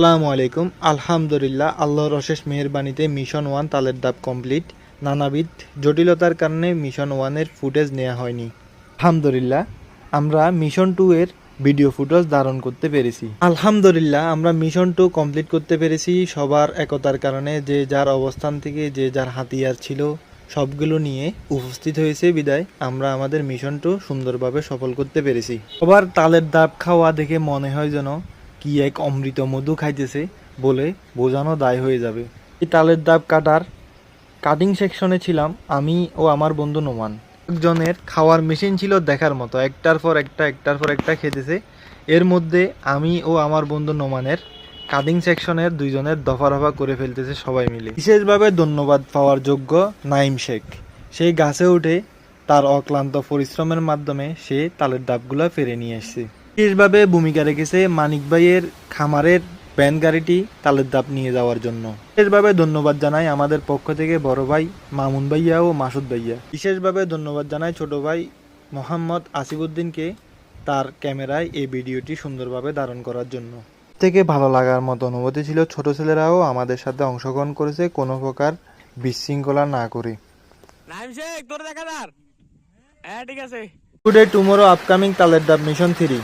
আসসালামু আলাইকুম। আলহামদুলিল্লাহ, আল্লাহর অশেষ মেহেরবানিতে মিশন ওয়ান তালের দাব কমপ্লিট। নানাবিধ জটিলতার কারণে মিশন ওয়ানের ফুটেজ নেওয়া হয়নি। আলহামদুলিল্লাহ, আমরা মিশন টু এর ভিডিও ফুটেজ ধারণ করতে পেরেছি। আলহামদুলিল্লাহ, আমরা মিশন টু কমপ্লিট করতে পেরেছি। সবার একতার কারণে যে যার অবস্থান থেকে যে যার হাতিয়ার ছিল, সবগুলো নিয়ে উপস্থিত হয়েছে বিদায়। আমরা আমাদের মিশন টু সুন্দরভাবে সফল করতে পেরেছি। সবার তালের দাব খাওয়া দেখে মনে হয় যেন কি এক অমৃত মধু খাইতেছে বলে বোঝানো দায় হয়ে যাবে। এই তালের দাব কাটার কাটিং সেকশনে ছিলাম আমি ও আমার বন্ধু নোমান। একজনের খাওয়ার মেশিন ছিল দেখার মতো, একটার পর একটা, একটার পর একটা খেতেছে। এর মধ্যে আমি ও আমার বন্ধু নোমানের কাটিং সেকশনের দুইজনের দফা রফা করে ফেলতেছে সবাই মিলে। বিশেষভাবে ধন্যবাদ পাওয়ার যোগ্য নাইম শেখ। সেই গাছে উঠে তার অক্লান্ত পরিশ্রমের মাধ্যমে সে তালের ডাবগুলো ফেরে নিয়ে আসছে। বিশেষভাবে ভূমিকা রেখেছে মানিক ভাইয়ের খামারের ভ্যান গাড়িটি তালের দাপ নিয়ে যাওয়ার জন্য। বিশেষভাবে ধন্যবাদ জানাই আমাদের পক্ষ থেকে বড় ভাই মামুন ভাইয়া ও মাসুদ ভাইয়া। বিশেষভাবে ধন্যবাদ জানাই ছোট ভাই মোহাম্মদ আসিফুদ্দিনকে তার ক্যামেরায় এই ভিডিওটি সুন্দরভাবে ধারণ করার জন্য। থেকে ভালো লাগার মতো অনুভূতি ছিল ছোট ছেলেরাও আমাদের সাথে অংশগ্রহণ করেছে কোনো প্রকার বিশৃঙ্খলা না করে। হ্যাঁ ঠিক আছে। টুডে টুমোরো আপকামিং তালের ডাব মিশন থ্রি।